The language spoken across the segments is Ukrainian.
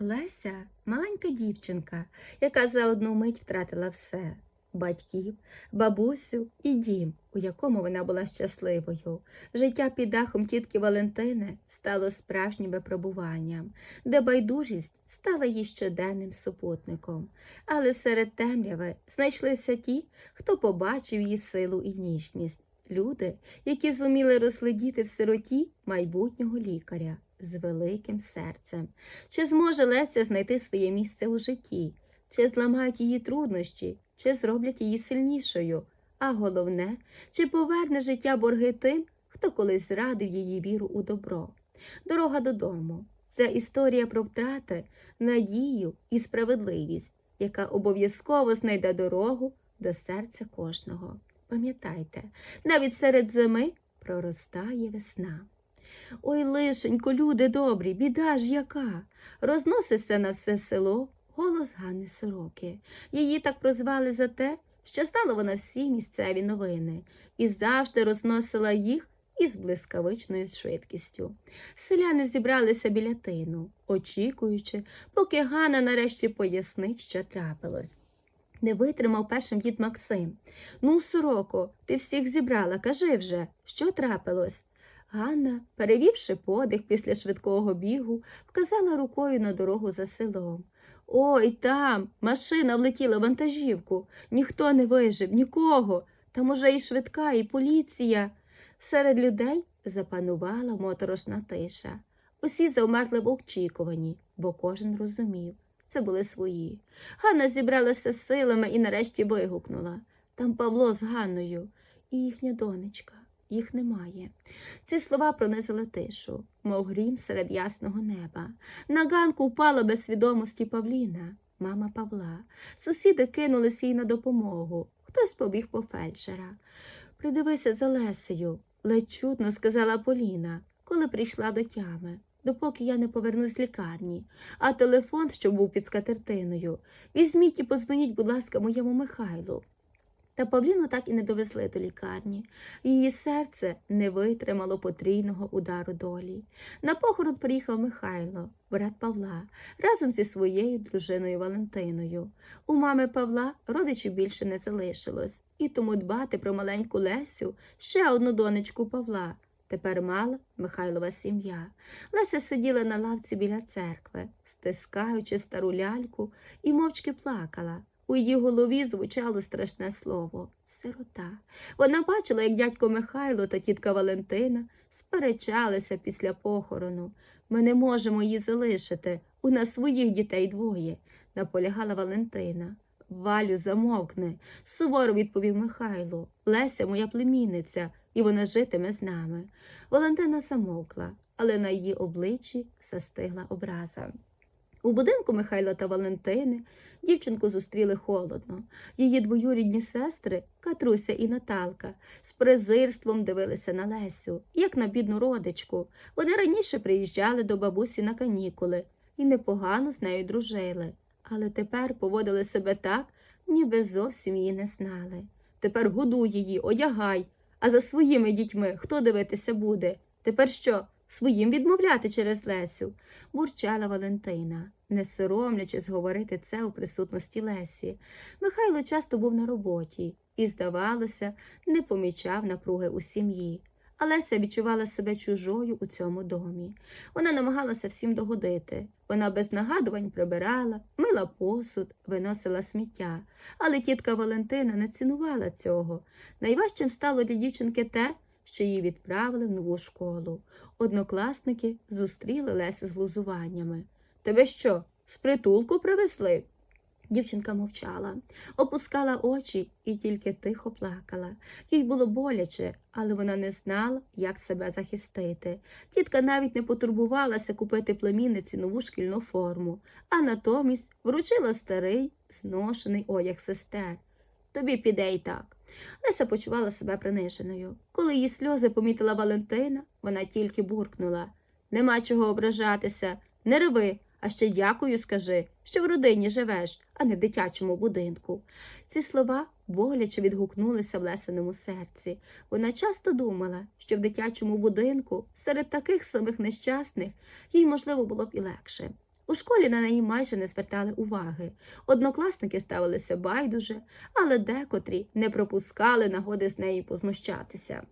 Леся маленька дівчинка, яка за одну мить втратила все батьків, бабусю і дім, у якому вона була щасливою. Життя під дахом тітки Валентини стало справжнім випробуванням, де байдужість стала їй щоденним супутником. Але серед темряви знайшлися ті, хто побачив її силу і ніжність. Люди, які зуміли розглядіти в сироті майбутнього лікаря з великим серцем. Чи зможе Леся знайти своє місце у житті? Чи зламають її труднощі, чи зроблять її сильнішою? А головне, чи поверне життя борги тим, хто колись зрадив її віру у добро? Дорога додому це історія про втрати, надію і справедливість, яка обов'язково знайде дорогу до серця кожного. Пам'ятайте, навіть серед зими проростає весна. Ой, лишенько, люди добрі, біда ж яка. Розносився на все село голос Ганни Сороки. Її так прозвали за те, що знала вона всі місцеві новини і завжди розносила їх із блискавичною швидкістю. Селяни зібралися біля тину, очікуючи, поки Ганна нарешті пояснить, що трапилось. Не витримав першим дід Максим. Ну, сороко, ти всіх зібрала, кажи вже, що трапилось? Ганна, перевівши подих після швидкого бігу, вказала рукою на дорогу за селом. Ой, там машина влетіла в вантажівку. Ніхто не вижив, нікого. Там уже і швидка, і поліція. Серед людей запанувала моторошна тиша. Усі завмерли в очікуванні, бо кожен розумів. Це були свої. Ганна зібралася з силами і нарешті вигукнула. Там Павло з Ганною і їхня донечка. Їх немає. Ці слова пронизили тишу, мов грім серед ясного неба. На ганку впала без свідомості Павліна, мама Павла. Сусіди кинулись їй на допомогу. Хтось побіг по фельдшера. Придивися за Лесею, ледь чутно сказала Поліна, коли прийшла до тями. Допоки я не повернусь з лікарні, а телефон, що був під скатертиною, візьміть і позвоніть, будь ласка, моєму Михайлу. Та Павліну так і не довезли до лікарні. Її серце не витримало потрійного удару долі. На похорон приїхав Михайло, брат Павла, разом зі своєю дружиною Валентиною. У мами Павла родичів більше не залишилось, і тому дбати про маленьку Лесю, ще одну донечку Павла. Тепер мала Михайлова сім'я. Леся сиділа на лавці біля церкви, стискаючи стару ляльку, і мовчки плакала. У її голові звучало страшне слово сирота. Вона бачила, як дядько Михайло та тітка Валентина сперечалися після похорону. Ми не можемо її залишити. У нас своїх дітей двоє, наполягала Валентина. Валю, замовкни, суворо відповів Михайло. Леся моя племінниця, і вона житиме з нами. Валентина замовкла, але на її обличчі застигла образа. У будинку Михайла та Валентини дівчинку зустріли холодно. Її двоюрідні сестри, Катруся і Наталка, з презирством дивилися на Лесю, як на бідну родичку. Вони раніше приїжджали до бабусі на канікули і непогано з нею дружили, але тепер поводили себе так, ніби зовсім її не знали. Тепер годуй її, одягай, а за своїми дітьми хто дивитися буде? Тепер що? Своїм відмовляти через Лесю, бурчала Валентина, не соромлячись говорити це у присутності Лесі. Михайло часто був на роботі і, здавалося, не помічав напруги у сім'ї. А Леся відчувала себе чужою у цьому домі. Вона намагалася всім догодити. Вона без нагадувань прибирала, мила посуд, виносила сміття. Але тітка Валентина не цінувала цього. Найважчим стало для дівчинки те, що її відправили в нову школу. Однокласники зустріли Лесю з глузуваннями. Тебе що, з притулку привезли? Дівчинка мовчала, опускала очі і тільки тихо плакала. Їй було боляче, але вона не знала, як себе захистити. Тітка навіть не потурбувалася купити племінниці нову шкільну форму, а натомість вручила старий, зношений одяг сестер. Тобі піде й так. Леся почувала себе приниженою. Коли її сльози помітила Валентина, вона тільки буркнула Нема чого ображатися, не рви, а ще дякую скажи, що в родині живеш, а не в дитячому будинку. Ці слова боляче відгукнулися в Лесиному серці. Вона часто думала, що в дитячому будинку серед таких самих нещасних їй, можливо, було б і легше. У школі на неї майже не звертали уваги. Однокласники ставилися байдуже, але декотрі не пропускали нагоди з неї познущатися.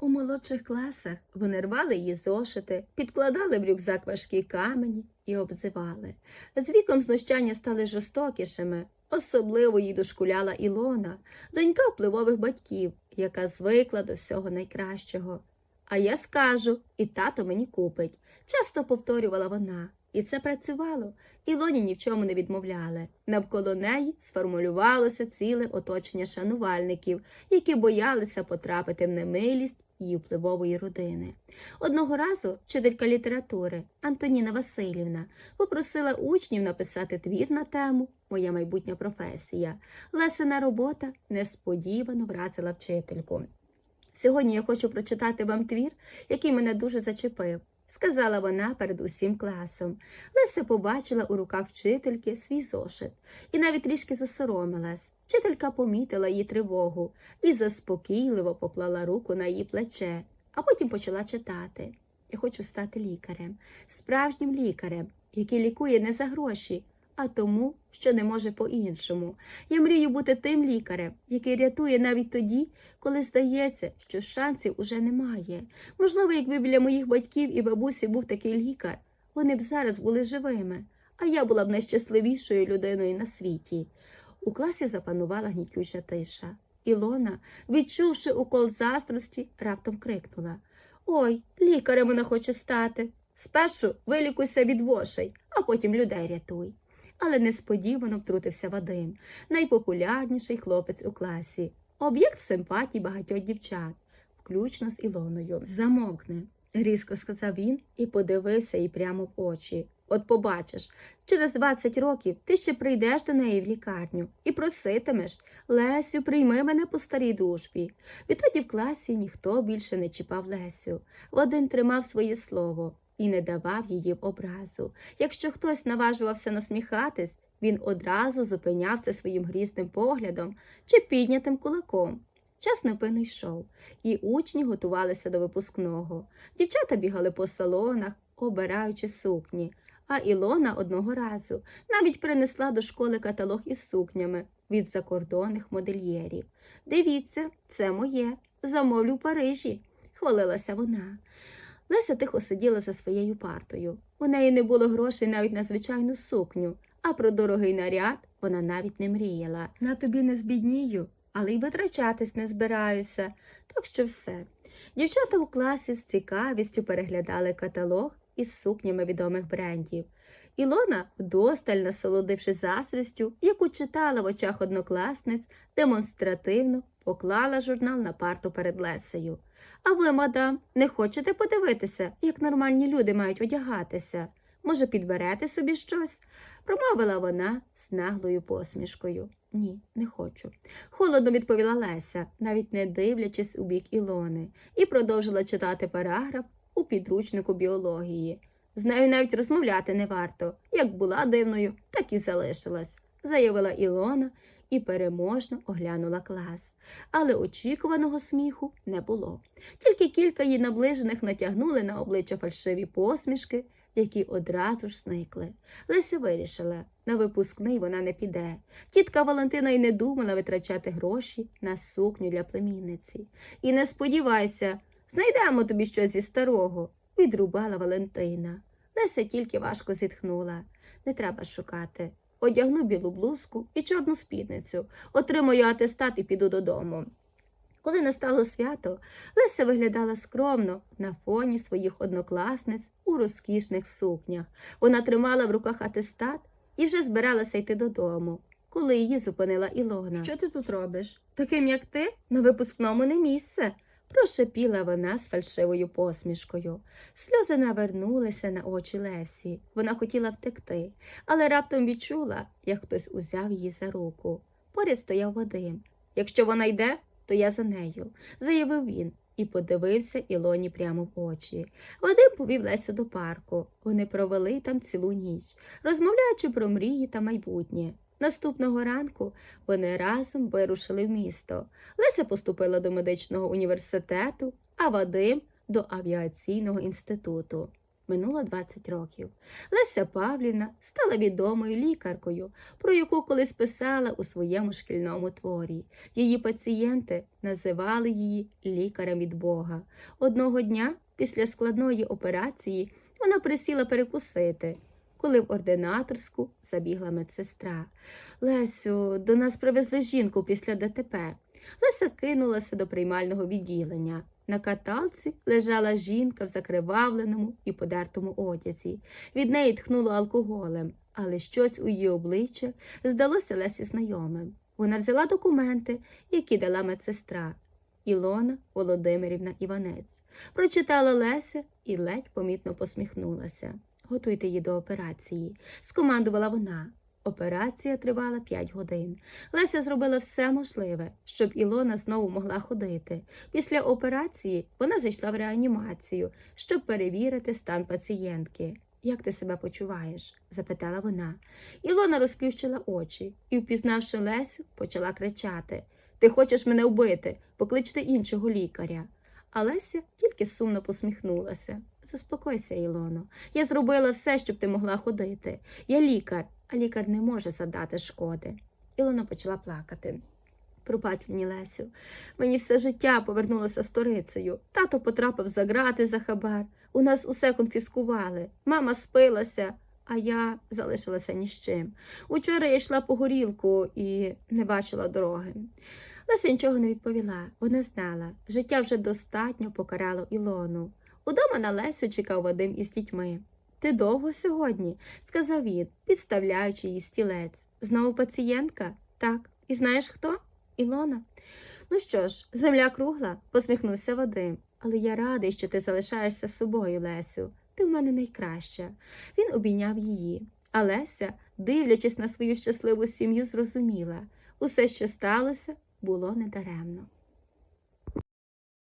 У молодших класах вони рвали її зошити, підкладали в рюкзак важкі камені і обзивали. З віком знущання стали жорстокішими. Особливо їй дошкуляла Ілона, донька впливових батьків, яка звикла до всього найкращого. А я скажу, і тато мені купить, часто повторювала вона. І це працювало. Ілоні ні в чому не відмовляли. Навколо неї сформулювалося ціле оточення шанувальників, які боялися потрапити в немилість її впливової родини. Одного разу вчителька літератури Антоніна Васильівна попросила учнів написати твір на тему Моя майбутня професія. Лесена робота несподівано вразила вчительку. Сьогодні я хочу прочитати вам твір, який мене дуже зачепив, сказала вона перед усім класом. Леся побачила у руках вчительки свій зошит і навіть трішки засоромилась. Вчителька помітила її тривогу і заспокійливо поклала руку на її плече, а потім почала читати. Я хочу стати лікарем, справжнім лікарем, який лікує не за гроші, а тому, що не може по-іншому. Я мрію бути тим лікарем, який рятує навіть тоді, коли здається, що шансів уже немає. Можливо, якби біля моїх батьків і бабусі був такий лікар, вони б зараз були живими, а я була б найщасливішою людиною на світі. У класі запанувала гнітюча тиша. Ілона, відчувши укол заздрості, раптом крикнула Ой, лікарем вона хоче стати. Спершу вилікуйся від вошей, а потім людей рятуй. Але несподівано втрутився Вадим, найпопулярніший хлопець у класі, об'єкт симпатій багатьох дівчат, включно з Ілоною. Замовкне, різко сказав він і подивився їй прямо в очі. От побачиш, через 20 років ти ще прийдеш до неї в лікарню і проситимеш Лесю, прийми мене по старій дружбі. Відтоді в класі ніхто більше не чіпав Лесю. Вадим тримав своє слово і не давав її в образу. Якщо хтось наважувався насміхатись, він одразу зупиняв це своїм грізним поглядом чи піднятим кулаком. Час невпинно йшов, і учні готувалися до випускного. Дівчата бігали по салонах, обираючи сукні. А Ілона одного разу навіть принесла до школи каталог із сукнями від закордонних модельєрів. Дивіться, це моє, замовлю в Парижі, хвалилася вона. Леся тихо сиділа за своєю партою. У неї не було грошей навіть на звичайну сукню, а про дорогий наряд вона навіть не мріяла. На тобі не збіднію, але й витрачатись не збираюся. Так що все. Дівчата у класі з цікавістю переглядали каталог із сукнями відомих брендів. Ілона, вдосталь насолодившись заздрістю, яку читала в очах однокласниць, демонстративно поклала журнал на парту перед Лесею. А ви, мадам, не хочете подивитися, як нормальні люди мають одягатися? Може, підберете собі щось? промовила вона з наглою посмішкою. Ні, не хочу. Холодно відповіла Леся, навіть не дивлячись у бік Ілони, і продовжила читати параграф у підручнику біології. З нею навіть розмовляти не варто. Як була дивною, так і залишилась, заявила Ілона і переможно оглянула клас. Але очікуваного сміху не було. Тільки кілька її наближених натягнули на обличчя фальшиві посмішки, які одразу ж зникли. Леся вирішила, на випускний вона не піде. Тітка Валентина й не думала витрачати гроші на сукню для племінниці. І не сподівайся, знайдемо тобі щось зі старого, відрубала Валентина. Леся тільки важко зітхнула. Не треба шукати. Одягну білу блузку і чорну спідницю, отримаю атестат і піду додому. Коли настало свято, Леся виглядала скромно на фоні своїх однокласниць у розкішних сукнях. Вона тримала в руках атестат і вже збиралася йти додому, коли її зупинила Ілона. Що ти тут робиш? Таким, як ти, на випускному не місце. Прошепіла вона з фальшивою посмішкою. Сльози навернулися на очі Лесі. Вона хотіла втекти, але раптом відчула, як хтось узяв її за руку. Поряд стояв Вадим. Якщо вона йде, то я за нею, заявив він і подивився Ілоні прямо в очі. Вадим повів Лесю до парку. Вони провели там цілу ніч, розмовляючи про мрії та майбутнє. Наступного ранку вони разом вирушили в місто. Леся поступила до медичного університету, а Вадим до авіаційного інституту. Минуло 20 років. Леся Павлівна стала відомою лікаркою, про яку колись писала у своєму шкільному творі. Її пацієнти називали її лікарем від Бога. Одного дня, після складної операції, вона присіла перекусити, коли в ординаторську забігла медсестра. Лесю, до нас привезли жінку після ДТП. Леся кинулася до приймального відділення. На каталці лежала жінка в закривавленому і подертому одязі. Від неї тхнуло алкоголем, але щось у її обличчя здалося Лесі знайомим. Вона взяла документи, які дала медсестра Ілона Володимирівна Іванець. Прочитала Леся і ледь помітно посміхнулася. Готуйте її до операції, скомандувала вона. Операція тривала 5 годин. Леся зробила все можливе, щоб Ілона знову могла ходити. Після операції вона зайшла в реанімацію, щоб перевірити стан пацієнтки. Як ти себе почуваєш? запитала вона. Ілона розплющила очі і, впізнавши Лесю, почала кричати Ти хочеш мене вбити, покличте іншого лікаря. А Леся тільки сумно посміхнулася. Заспокойся, Ілоно. Я зробила все, щоб ти могла ходити. Я лікар, а лікар не може задати шкоди. Ілона почала плакати. Пробач мені, Лесю, мені все життя повернулося сторицею. Тато потрапив за грати за хабар. У нас усе конфіскували. Мама спилася, а я залишилася ні з чим. Учора я йшла по горілку і не бачила дороги. Леся нічого не відповіла. Вона знала, життя вже достатньо покарало Ілону. Удома на Лесю чекав Вадим із дітьми. Ти довго сьогодні? сказав він, підставляючи їй стілець. Знову пацієнтка? Так. І знаєш хто? Ілона. Ну що ж, земля кругла, посміхнувся Вадим. Але я радий, що ти залишаєшся з собою, Лесю. Ти в мене найкраща. Він обійняв її. А Леся, дивлячись на свою щасливу сім'ю, зрозуміла усе, що сталося, було недаремно.